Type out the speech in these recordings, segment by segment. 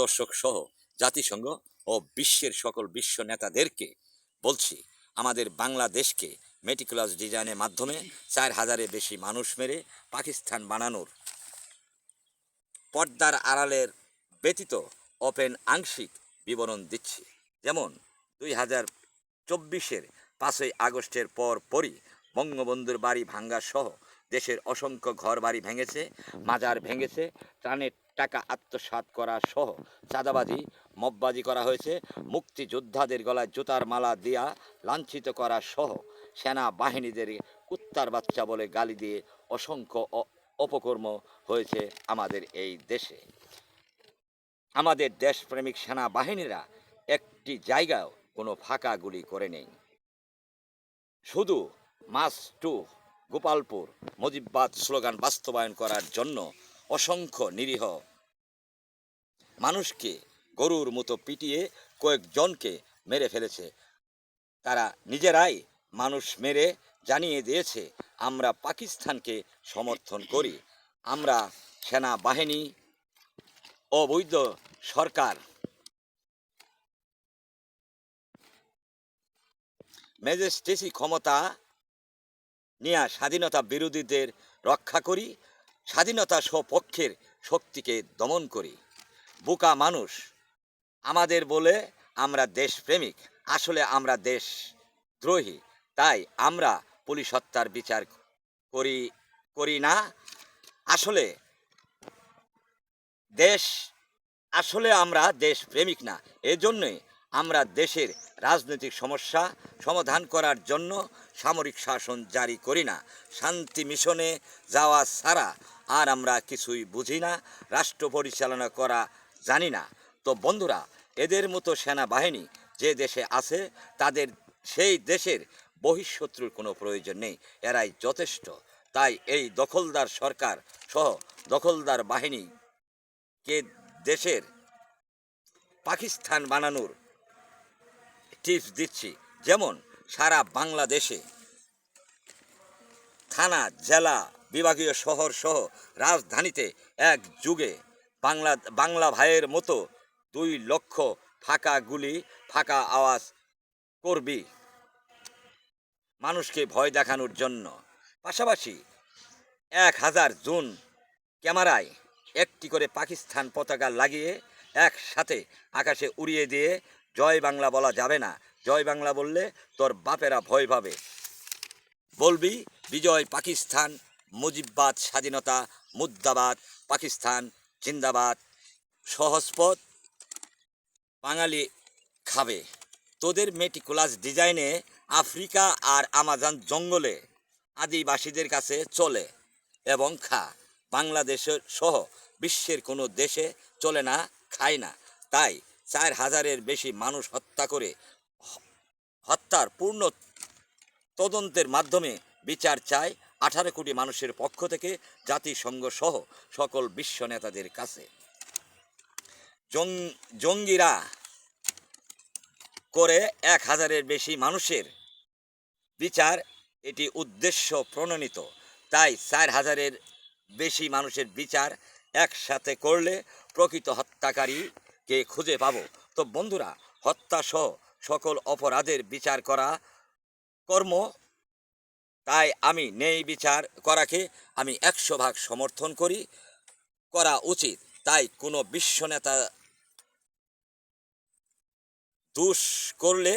দর্শক সহ জাতিসংঘ ও বিশ্বের সকল বিশ্ব নেতাদেরকে বলছি, আমাদের বাংলাদেশকে মেটিকুলাস ডিজাইনের মাধ্যমে চার হাজারের বেশি মানুষ মেরে পাকিস্তান বানানোর পর্দার আড়ালের ব্যতীত ওপেন আংশিক বিবরণ দিচ্ছি। যেমন, দুই হাজার চব্বিশের পাঁচই আগস্টের পর পরই বঙ্গবন্ধুর বাড়ি ভাঙ্গা সহ দেশের অসংখ্য ঘর বাড়ি ভেঙেছে, মাজার ভেঙেছে, ত্রাণের টাকা আত্মসাৎ করা সহ চাঁদাবাজি, মববাজি করা হয়েছে, মুক্তিযোদ্ধাদের গলায় জুতার মালা দিয়া লাঞ্ছিত করা সহ সেনা বাহিনীদের কুত্তার বাচ্চা বলে গালি দিয়ে অসংখ্য অপকর্ম হয়েছে আমাদের এই দেশে। আমাদের দেশপ্রেমিক সেনাবাহিনীরা একটি জায়গাও কোনো ফাঁকা গুলি করে নেই। শুধু মাস টু গোপালপুর মুজিববাদ স্লোগান বাস্তবায়ন করার জন্য অসংখ্য নিরীহ মানুষকে গরুর মতো পিটিয়ে কয়েকজনকে মেরে ফেলেছে। তারা নিজেরাই মানুষ মেরে জানিয়ে দিয়েছে, আমরা পাকিস্তানকে সমর্থন করি। আমরা সেনাবাহিনী, অবৈধ সরকার, ম্যাজিস্ট্রেসি ক্ষমতা নিয়ে স্বাধীনতা বিরোধীদের রক্ষা করি, স্বাধীনতা সপক্ষের শক্তিকে দমন করি। বোকা মানুষ, আমাদের বলে আমরা দেশপ্রেমিক, আসলে আমরা দেশ দ্রোহী তাই আমরা পুলিশ হত্যার বিচার করি করি না। আসলে দেশ, আসলে আমরা দেশ প্রেমিক না, এজন্যই আমরা দেশের রাজনৈতিক সমস্যা সমাধান করার জন্য সামরিক শাসন জারি করি না। শান্তি মিশনে যাওয়া ছাড়া আর আমরা কিছুই বুঝি না, রাষ্ট্র পরিচালনা করা জানি না। তো বন্ধুরা, এদের মতো সেনাবাহিনী যে দেশে আছে, তাদের সেই দেশের বহিঃশত্রুর কোনো প্রয়োজন নেই, এরাই যথেষ্ট। তাই এই দখলদার সরকার সহ দখলদার বাহিনী কে দেশের পাকিস্তান বানানোর টিপস দিচ্ছি। যেমন, সারা বাংলাদেশে থানা, জেলা, বিভাগীয় শহর সহ রাজধানীতে এক যুগে বাংলা বাংলা ভাইয়ের মতো দুই লক্ষ ফাঁকা গুলি, ফাঁকা আওয়াজ করবি মানুষকে ভয় দেখানোর জন্য। পাশাপাশি এক হাজার জুন ক্যামেরায় একটি করে পাকিস্তান পতাকা লাগিয়ে একসাথে আকাশে উড়িয়ে দিয়ে জয় বাংলা বলা যাবে না। জয় বাংলা বললে তোর বাপেরা ভয় পাবে। বলবি, বিজয় পাকিস্তান, মুজিববাদ স্বাধীনতা মুদ্রাবাদ পাকিস্তান, জিন্দাবাদ। সহজপথ বাঙালি খাবে। তোদের মেটিকুলাস ডিজাইনে আফ্রিকা আর আমাজন জঙ্গলে আদিবাসীদের কাছে চলে এবং খা। বাংলাদেশের সহ বিশ্বের কোনো দেশে চলে না, খায় না। তাই চার হাজারের বেশি মানুষ হত্যা করে, হত্যার পূর্ণ তদন্তের মাধ্যমে বিচার চায় আঠারো কোটি মানুষের পক্ষ থেকে জাতিসংঘ সহ সকল বিশ্ব নেতাদের কাছে। জঙ্গিরা করে এক হাজারের বেশি মানুষের বিচার, এটি উদ্দেশ্য প্রণনীত তাই চার হাজারের বেশি মানুষের বিচার একসাথে করলে প্রকৃত হত্যাকারীকে খুঁজে পাবো? তো বন্ধুরা, হত্যা সহ সকল অপরাধের বিচার করা কর্ম, তাই আমি নেই বিচার করাকে আমি একশো ভাগ সমর্থন করি, করা উচিত। তাই কোনো বিশ্ব নেতা দুষ করলে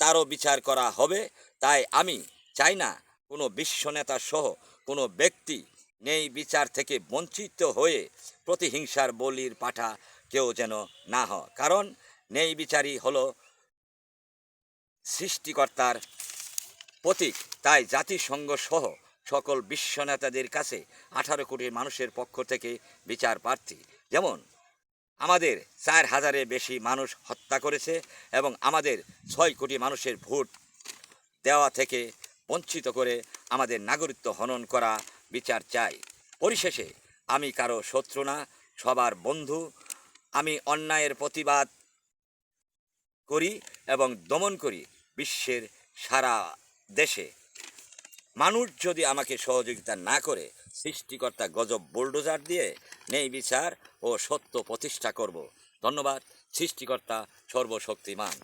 তারও বিচার করা হবে। তাই আমি চাই না কোনো বিশ্ব নেতা সহ কোনো ব্যক্তি নেই বিচার থেকে বঞ্চিত হয়ে প্রতিহিংসার বলির পাঠা কেউ যেন না হয়। কারণ নেই বিচারই হলো সৃষ্টিকর্তার প্রতীক। তাই জাতিসংঘ সহ সকল বিশ্ব নেতাদের কাছে আঠারো কোটি মানুষের পক্ষ থেকে বিচার প্রার্থী। যেমন, আমাদের চার হাজারে বেশি মানুষ হত্যা করেছে এবং আমাদের ছয় কোটি মানুষের ভোট দেওয়া থেকে বঞ্চিত করে আমাদের নাগরিকত্ব হনন করা বিচার চাই। পরিশেষে, আমি কারও শত্রু না, সবার বন্ধু আমি অন্যায়ের প্রতিবাদ করি এবং দমন করি বিশ্বের সারা দেশে। মানুষ যদি আমাকে সহযোগিতা না করে, সৃষ্টিকর্তা গজব বোল্ডোজার দিয়ে নেই বিচার ও সত্য প্রতিষ্ঠা করব। ধন্যবাদ, সৃষ্টিকর্তা সর্বশক্তিমান।